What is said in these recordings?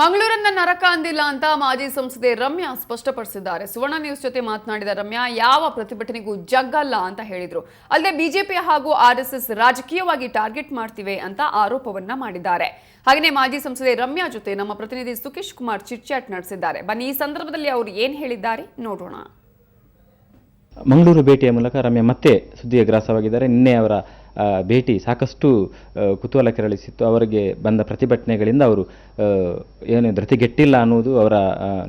ಮಂಗಳೂರನ್ನ ನರಕ ಅಂದಿಲ್ಲ ಅಂತ ಮಾಜಿ ಸಂಸದೆ ರಮ್ಯಾ ಸ್ಪಷ್ಟಪಡಿಸಿದ್ದಾರೆ. ಸುವರ್ಣ ನ್ಯೂಸ್ ಜೊತೆ ಮಾತನಾಡಿದ ರಮ್ಯಾ, ಯಾವ ಪ್ರತಿಭಟನೆಗೂ ಜಗ್ಗಲ್ಲ ಅಂತ ಹೇಳಿದ್ರು. ಅಲ್ಲದೆ ಬಿಜೆಪಿ ಹಾಗೂ ಆರ್ಎಸ್ಎಸ್ ರಾಜಕೀಯವಾಗಿ ಟಾರ್ಗೆಟ್ ಮಾಡ್ತಿವೆ ಅಂತ ಆರೋಪವನ್ನ ಮಾಡಿದ್ದಾರೆ. ಹಾಗೆಯೇ ಮಾಜಿ ಸಂಸದೆ ರಮ್ಯಾ ಜೊತೆ ನಮ್ಮ ಪ್ರತಿನಿಧಿ ಸುಕೇಶ್ ಕುಮಾರ್ ಚಿಟ್ಚಾಟ್ ನಡೆಸಿದ್ದಾರೆ. ಬನ್ನಿ, ಈ ಸಂದರ್ಭದಲ್ಲಿ ಅವರು ಏನ್ ಹೇಳಿದ್ದಾರೆ ನೋಡೋಣ. ಮಂಗಳೂರು ಭೇಟಿಯ ಮೂಲಕ ರಮ್ಯಾ ಮತ್ತೆ ಸುದ್ದಿಯ ಗ್ರಾಸವಾಗಿದ್ದಾರೆ. ನಿನ್ನೆ ಅವರ ಭೇಟಿ ಸಾಕಷ್ಟು ಕುತೂಹಲ ಕೆರಳಿಸಿತ್ತು. ಅವರಿಗೆ ಬಂದ ಪ್ರತಿಭಟನೆಗಳಿಂದ ಅವರು ಏನು ಧೃತಿಗೆಟ್ಟಿಲ್ಲ ಅನ್ನೋದು ಅವರ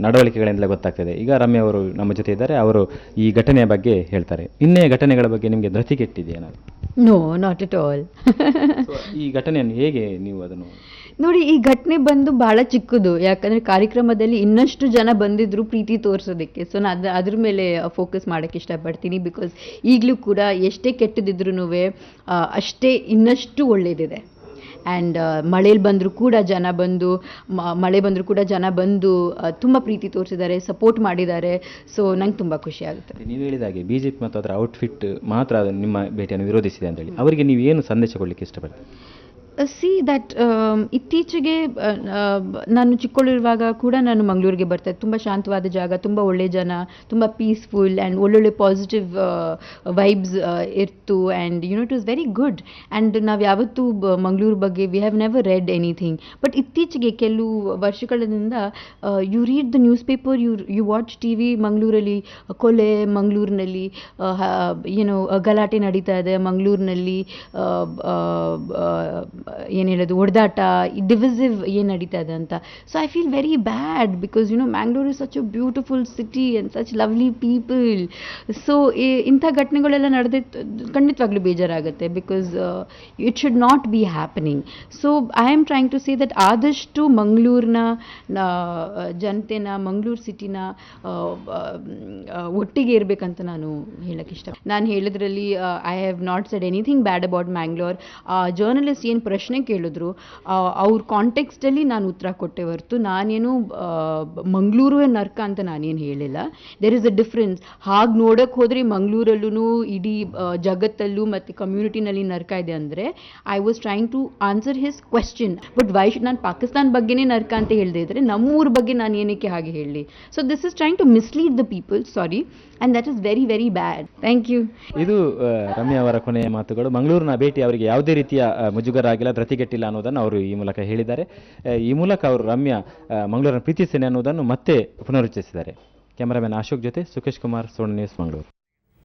ನಡವಳಿಕೆಗಳಿಂದಲೇ ಗೊತ್ತಾಗ್ತದೆ. ಈಗ ರಮ್ಯ ಅವರು ನಮ್ಮ ಜೊತೆ ಇದ್ದಾರೆ. ಅವರು ಈ ಘಟನೆಯ ಬಗ್ಗೆ ಹೇಳ್ತಾರೆ. ಇನ್ನೇ ಘಟನೆಗಳ ಬಗ್ಗೆ ನಿಮಗೆ ಧೃತಿಗೆಟ್ಟಿದೆ ಏನಾದರೂ? ನೋ ನಾಟ್ ಎಟ್ ಆಲ್ ಈ ಘಟನೆಯನ್ನು ಹೇಗೆ ನೀವು ಅದನ್ನು ನೋಡಿ, ಈ ಘಟನೆ ಬಂದು ಬಹಳ ಚಿಕ್ಕದು. ಯಾಕಂದ್ರೆ ಕಾರ್ಯಕ್ರಮದಲ್ಲಿ ಇನ್ನಷ್ಟು ಜನ ಬಂದಿದ್ರು ಪ್ರೀತಿ ತೋರಿಸೋದಕ್ಕೆ. ಸೊ ನಾನು ಅದ, ಅದ್ರ ಮೇಲೆ ಫೋಕಸ್ ಮಾಡೋಕ್ಕೆ ಇಷ್ಟಪಡ್ತೀನಿ ಬಿಕಾಸ್ ಈಗಲೂ ಕೂಡ ಎಷ್ಟೇ ಕೆಟ್ಟದಿದ್ರೂ ಅಷ್ಟೇ ಇನ್ನಷ್ಟು ಒಳ್ಳೇದಿದೆ. ಆ್ಯಂಡ್ ಮಳೇಲಿ ಬಂದರೂ ಕೂಡ ಜನ ಬಂದು ಮಳೆ ಬಂದರೂ ಕೂಡ ಜನ ಬಂದು ತುಂಬ ಪ್ರೀತಿ ತೋರಿಸಿದ್ದಾರೆ ಸಪೋರ್ಟ್ ಮಾಡಿದ್ದಾರೆ. ಸೊ ನಂಗೆ ತುಂಬ ಖುಷಿ ಆಗುತ್ತೆ. ನೀವು ಹೇಳಿದ ಹಾಗೆ ಪಿ ಮತ್ತು ಅದರ ಔಟ್ಫಿಟ್ ಮಾತ್ರ ನಿಮ್ಮ ಭೇಟಿಯನ್ನು ವಿರೋಧಿಸಿದೆ ಅಂತೇಳಿ ಅವರಿಗೆ ನೀವು ಏನು ಸಂದೇಶ ಕೊಡಲಿಕ್ಕೆ ಇಷ್ಟಪಡ್ತೀರಿ? ಸಿ ದಟ್ ಇತ್ತೀಚೆಗೆ ಆ, ಆ, ನಾನು ಚಿಕ್ಕವಳಿರುವಾಗ ಕೂಡ ನಾನು ಮಂಗಳೂರಿಗೆ ಬರ್ತಾ ತುಂಬ ಶಾಂತವಾದ ಜಾಗ ತುಂಬ ಒಳ್ಳೆ ಜನ ತುಂಬ ಪೀಸ್ಫುಲ್ ಆ್ಯಂಡ್ ಒಳ್ಳೊಳ್ಳೆ positive vibes ಇರ್ತು and you know it was very good and ನಾವು ಯಾವತ್ತೂ ಮಂಗಳೂರು ಬಗ್ಗೆ we have never read anything but ಇತ್ತೀಚೆಗೆ ಕೆಲವು ವರ್ಷಗಳಿಂದ you read the newspaper you you watch T V ಮಂಗಳೂರಲ್ಲಿ ಕೊಲೆ ಮಂಗಳೂರಿನಲ್ಲಿ ಏನೋ ಗಲಾಟೆ ನಡೀತಾ ಇದೆ ಮಂಗಳೂರಿನಲ್ಲಿ ಏನು ಹೇಳೋದು ಹೊಡೆದಾಟ ಡಿವಿಸಿವ್ ಏನು ನಡೀತಾ ಇದೆ ಅಂತ. So I feel very bad because you know Mangalore is such a beautiful city and such lovely people so ಇಂಥ ಘಟನೆಗಳೆಲ್ಲ ನಡೆದಿತ್ತು ಖಂಡಿತವಾಗ್ಲೂ ಬೇಜಾರಾಗುತ್ತೆ because it should not be happening so I am trying to say that ಆದಷ್ಟು ಮಂಗಳೂರಿನ ಜನತೆನ, ಮಂಗಳೂರು ಸಿಟಿನ ಒಟ್ಟಿಗೆ ಇರಬೇಕಂತ ನಾನು ಹೇಳಕ್ಕೆ ಇಷ್ಟ ನಾನು ಹೇಳಿದ್ರಲ್ಲಿ I have not said anything bad about Mangalore journalist ಏನು ಪ್ರಶ್ನೆ ಕೇಳಿದ್ರು. ಅವ್ರ ಕಾಂಟೆಕ್ಸ್ಟಲ್ಲಿ ನಾನು ಉತ್ತರ ಕೊಟ್ಟೆ ಹೊರತು ನಾನೇನು ಮಂಗಳೂರು ನರ್ಕ ಅಂತ ನಾನೇನು ಹೇಳಿಲ್ಲ. ದೇರ್ ಇಸ್ ಅ ಡಿಫ್ರೆನ್ಸ್ ಹಾಗೆ ನೋಡೋಕೆ ಹೋದ್ರೆ ಮಂಗಳೂರಲ್ಲೂ ಇಡೀ ಜಗತ್ತಲ್ಲೂ ಮತ್ತು ಕಮ್ಯುನಿಟಿನಲ್ಲಿ ನರ್ಕ ಇದೆ ಅಂದರೆ I was trying to answer his question but why ನಾನು ಪಾಕಿಸ್ತಾನ ಬಗ್ಗೆನೇ ನರ್ಕ ಅಂತ ಹೇಳ್ದೆ ಇದ್ರೆ ನಮ್ಮೂರ ಬಗ್ಗೆ ನಾನು ಏನಕ್ಕೆ ಹಾಗೆ ಹೇಳಿ so this is trying to mislead the people sorry and that is very very bad thank you ಇದು ರಮ್ಯಾ ಅವರ ಕೊನೆಯ ಮಾತುಗಳು. ಮಂಗಳೂರಿನ ಭೇಟಿ ಅವರಿಗೆ ಯಾವುದೇ ರೀತಿಯ ಮುಜುಗರ ಆಗಿಲ್ಲ ಧೃತಿಗೆಟ್ಟಿಲ್ಲ ಅನ್ನೋದನ್ನು ಅವರು ಈ ಮೂಲಕ ಹೇಳಿದ್ದಾರೆ. ಈ ಮೂಲಕ ಅವರು ರಮ್ಯ ಮಂಗಳೂರನ್ನು ಪ್ರೀತಿಸ್ತೇನೆ ಅನ್ನೋದನ್ನು ಮತ್ತೆ ಪುನರುಚ್ಚರಿಸಿದ್ದಾರೆ. ಕ್ಯಾಮರಾಮನ್ ಅಶೋಕ್ ಜೊತೆ ಸುಖೇಶ್ ಕುಮಾರ್, ಸೋಣ ನ್ಯೂಸ್ ಮಂಗಳೂರು.